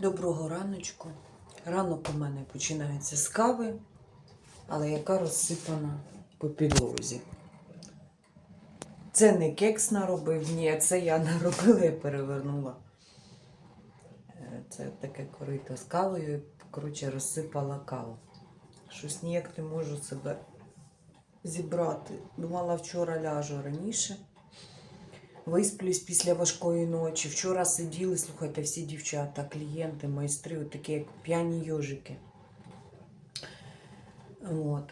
Доброго раночку. Ранок у мене починається з кави, але яка розсипана по підлозі. Це не кекс наробив, ні, це я наробила і перевернула. Е, Це таке корито з кавою, коротше, розсипала каву. Щось ніяк не можу себе зібрати. Думала, вчора ляжу раніше. Висплюсь після важкої ночі. Вчора сиділи, слухайте, всі дівчата, клієнти, майстри, от такі як п'яні йожики. От.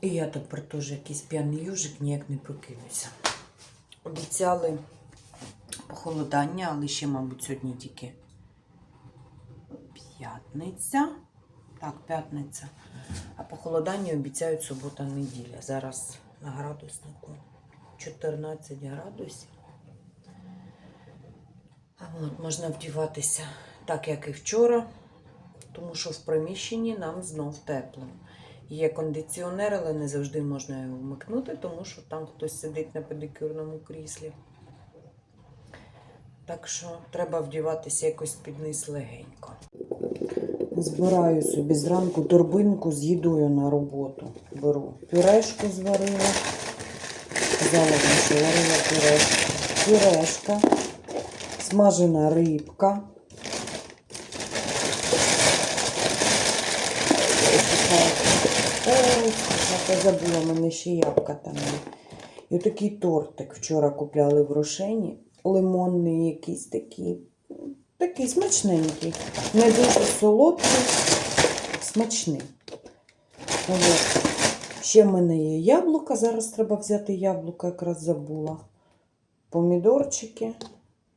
І я тепер теж якийсь п'яний йожик, ніяк не прокинуся. Обіцяли похолодання, але ще, мабуть, сьогодні тільки п'ятниця. Так, п'ятниця. А похолодання обіцяють субота-неділя. Зараз на градуснику 14 градусів. От можна вдіватися так, як і вчора, тому що в приміщенні нам знов тепло. Є кондиціонер, але не завжди можна його вмикнути, тому що там хтось сидить на педикюрному кріслі. Так що треба вдіватися якось під низ легенько. Збираю собі зранку торбинку з їдою на роботу. Беру пюрешку зварила. Що варила пюрешку. Пюрешка, смажена рибка. Ой, забула, в мене ще ябка там є. І отакий тортик вчора купляли в Рошені. Лимонний якийсь такий. Такий смачненький. Не дуже солодкий, смачний. От. Ще в мене є яблука. Зараз треба взяти яблука, якраз забула. Помідорчики,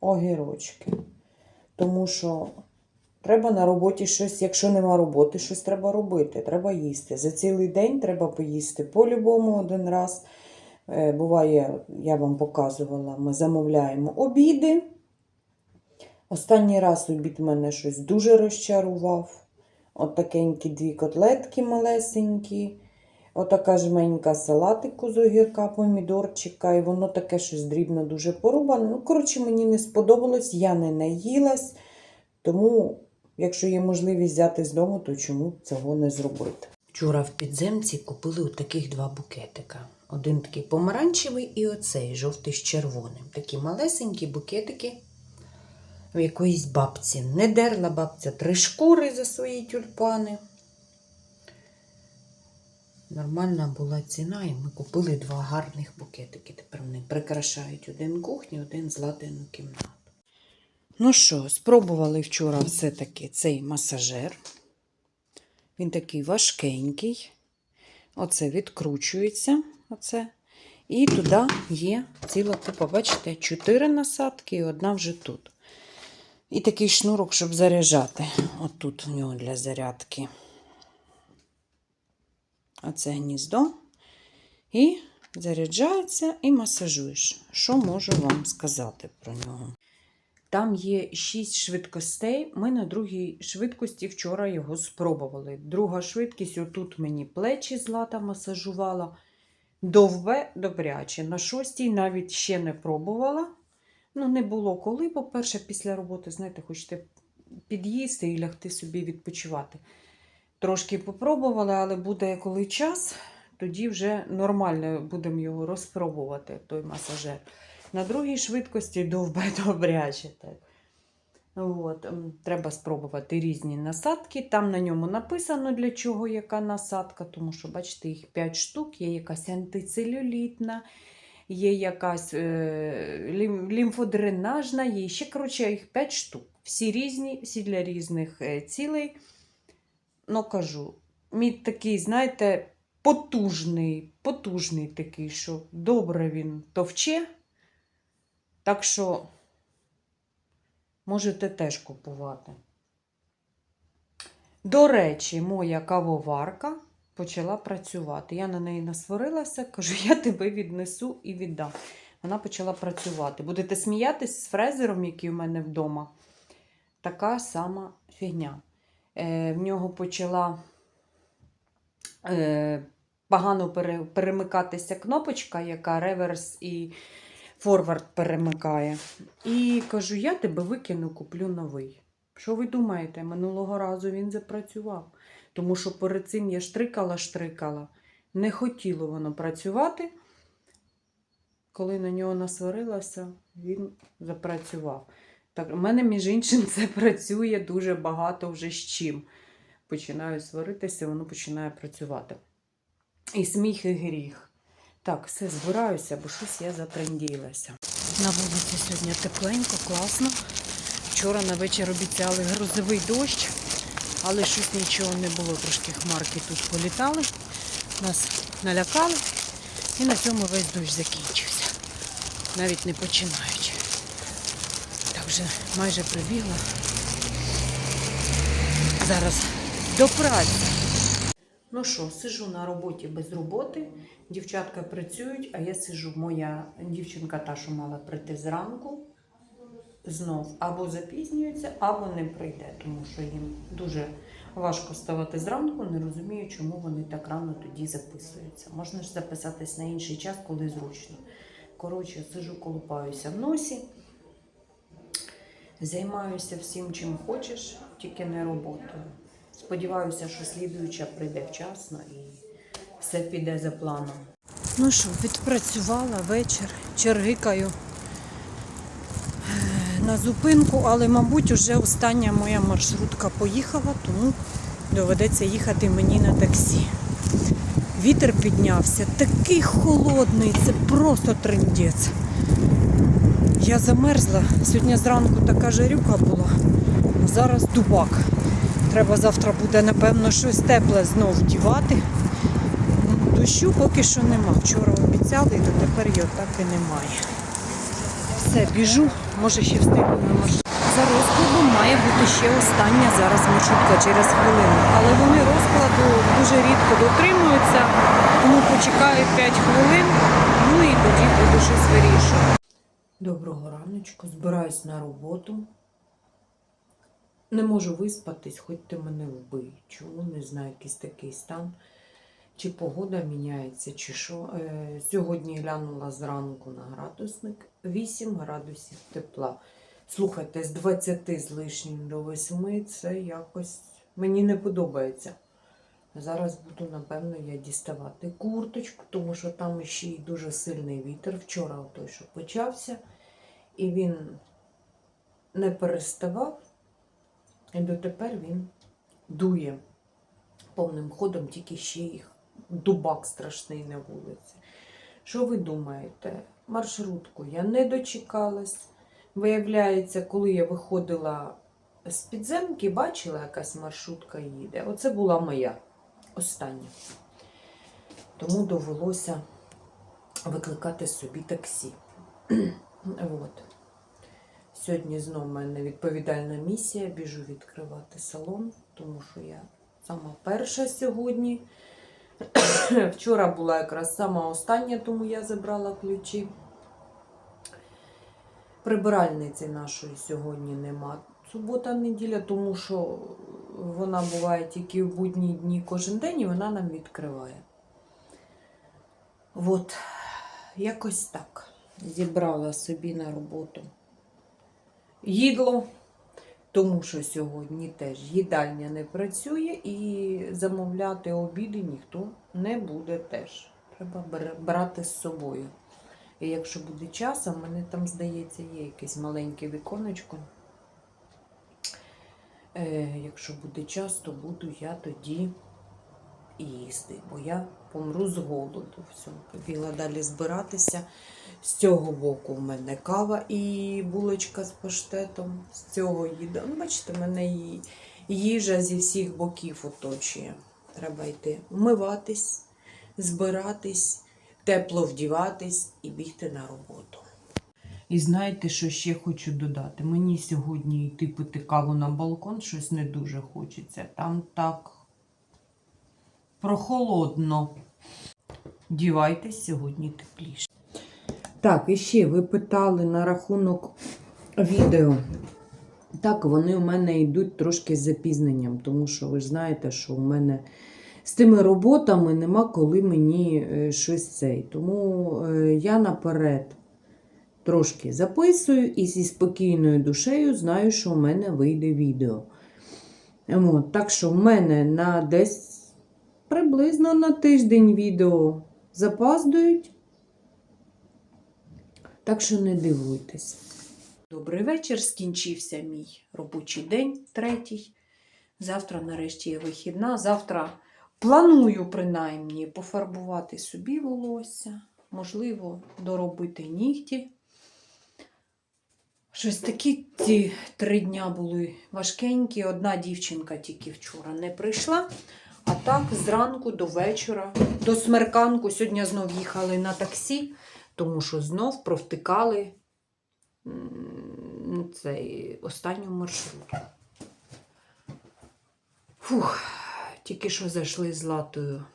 огірочки. Тому що треба на роботі щось, якщо нема роботи, щось треба робити. Треба їсти. За цілий день треба поїсти по-любому один раз. Е, Буває, я вам показувала, ми замовляємо обіди. Останній раз обід мене щось дуже розчарував. От такенькі дві котлетки малесенькі. Отака жменька салатику з огірка, помідорчика, і воно таке щось дрібно дуже порубане. Ну, коротше, мені не сподобалось, я не наїлась. Тому, якщо є можливість взяти з дому, то чому цього не зробити? Вчора в підземці купили отаких два букетика. Один такий помаранчевий і оцей жовтий з червоним. Такі малесенькі букетики в якоїсь бабці. Не дерла бабця три шкури за свої тюльпани. Нормальна була ціна, і ми купили два гарних букетики. Тепер вони прикрашають один кухню, один зладену кімнату. Ну що, спробували вчора все-таки цей масажер. Він такий важкенький. Оце відкручується. Оце. І туди є ціла купа, бачите, чотири насадки і одна вже тут. І такий шнурок, щоб заряджати. Отут у нього для зарядки. Оце гніздо. І заряджається і масажуєш. Що можу вам сказати про нього? Там є 6 швидкостей. Ми на другій швидкості вчора його спробували. Друга швидкість, отут мені плечі злата масажувала. Довбе добряче. На шостій навіть ще не пробувала. Ну, не було коли, по-перше, після роботи, знаєте, хочете під'їсти і лягти собі відпочивати. Трошки попробувала, але буде коли час, тоді вже нормально будемо його розпробувати, той масажер. На другій швидкості довбе добряче. От, треба спробувати різні насадки. Там на ньому написано, для чого яка насадка, тому що, бачите, їх 5 штук, є якась антицелюлітна, є якась е, лімфодренажна, є ще, коротше, їх 5 штук. Всі різні, всі для різних е, цілей. Ну, кажу, мій такий, знаєте, потужний, потужний такий, що добре він товче. Так що можете теж купувати. До речі, моя кавоварка почала працювати. Я на неї насварилася, кажу, я тебе віднесу і віддам. Вона почала працювати. Будете сміятись з фрезером, який у мене вдома. Така сама фігня. Е, в нього почала е, погано перемикатися кнопочка, яка реверс і форвард перемикає. І кажу, я тебе викину, куплю новий. Що ви думаєте? Минулого разу він запрацював. Тому що перед цим я штрикала, штрикала. Не хотіло воно працювати. Коли на нього насварилася, він запрацював. Так, у мене, між іншим, це працює дуже багато вже з чим. Починаю сваритися, воно починає працювати. І сміх, і гріх. Так, все, збираюся, бо щось я затренділася. На вулиці сьогодні тепленько, класно. Вчора на вечір обіцяли грозовий дощ, але щось нічого не було. Трошки хмарки тут політали, нас налякали. І на цьому весь дощ закінчився. Навіть не починаючи. Вже майже прибігла. Зараз до праці. Ну що, сижу на роботі без роботи. Дівчатка працюють, а я сижу. Моя дівчинка та, що мала прийти зранку, знов або запізнюється, або не прийде, тому що їм дуже важко вставати зранку. Не розумію, чому вони так рано тоді записуються. Можна ж записатись на інший час, коли зручно. Коротше, сижу, колупаюся в носі. Займаюся всім, чим хочеш, тільки не роботою. Сподіваюся, що слідуюча прийде вчасно і все піде за планом. Ну що, відпрацювала вечір, чергикаю е, на зупинку, але, мабуть, вже остання моя маршрутка поїхала, тому доведеться їхати мені на таксі. Вітер піднявся, такий холодний, це просто трендець. Я замерзла. Сьогодні зранку така жарюка була, а зараз дубак. Треба завтра буде, напевно, щось тепле знов вдівати. Дощу поки що нема. Вчора обіцяли, то тепер його так і немає. Все, біжу, може ще встигну на маршрут. За розкладом має бути ще остання зараз маршрутка через хвилину. Але вони розкладу дуже рідко дотримуються, тому почекаю 5 хвилин, ну і тоді буду щось вирішувати. Доброго раночку, збираюсь на роботу. Не можу виспатись, хоч ти мене вбий. Чому не знаю, якийсь такий стан. Чи погода міняється, чи що. Е, сьогодні глянула зранку на градусник 8 градусів тепла. Слухайте, з 20 з лишнім до 8 це якось мені не подобається. Зараз буду, напевно, я діставати курточку, тому що там ще й дуже сильний вітер. Вчора той, що почався, і він не переставав. І дотепер він дує повним ходом, тільки ще їх дубак страшний на вулиці. Що ви думаєте? Маршрутку я не дочекалась. Виявляється, коли я виходила з підземки, бачила, якась маршрутка їде. Оце була моя остання. Тому довелося викликати собі таксі. От. Сьогодні знову в мене відповідальна місія. Біжу відкривати салон, тому що я сама перша сьогодні. Вчора була якраз сама остання, тому я забрала ключі. Прибиральниці нашої сьогодні нема. Субота, неділя, тому що вона буває тільки в будні дні кожен день і вона нам відкриває. От, якось так. Зібрала собі на роботу їдло, тому що сьогодні теж їдальня не працює і замовляти обіди ніхто не буде теж. Треба брати з собою. І якщо буде час, а мене там, здається, є якесь маленьке віконечко. Е, якщо буде час, то буду я тоді їсти, бо я помру з голоду. Все, побігла далі збиратися. З цього боку в мене кава і булочка з паштетом. З цього їда. Ну, бачите, мене і їжа зі всіх боків оточує. Треба йти вмиватись, збиратись, тепло вдіватись і бігти на роботу. І знаєте, що ще хочу додати? Мені сьогодні йти пити каву на балкон щось не дуже хочеться. Там так прохолодно. Дівайтесь сьогодні тепліше. Так, і ще ви питали на рахунок відео. Так, вони у мене йдуть трошки з запізненням, тому що ви ж знаєте, що у мене з тими роботами нема коли мені е, щось цей. Тому е, я наперед трошки записую і зі спокійною душею знаю, що в мене вийде відео. От, так що в мене на десь приблизно на тиждень відео запаздують. Так що не дивуйтесь. Добрий вечір. Скінчився мій робочий день, третій. Завтра, нарешті, є вихідна. Завтра планую, принаймні, пофарбувати собі волосся, можливо, доробити нігті. Щось такі ці три дня були важкенькі. Одна дівчинка тільки вчора не прийшла. А так, зранку до вечора, до смерканку, сьогодні знов їхали на таксі, тому що знов провтикали цей останню маршрутку. Фух, тільки що зайшли з латою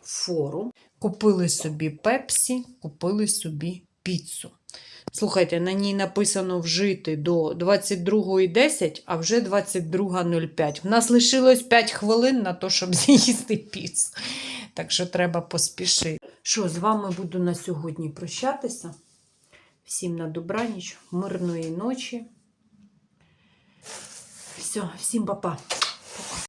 в форум. Купили собі пепсі, купили собі піцу. Слухайте, на ній написано вжити до 22.10, а вже 22.05. В нас лишилось 5 хвилин на те, щоб з'їсти піцу. Так що треба поспішити. Що, з вами буду на сьогодні прощатися. Всім на добраніч, мирної ночі. Все, всім па-па.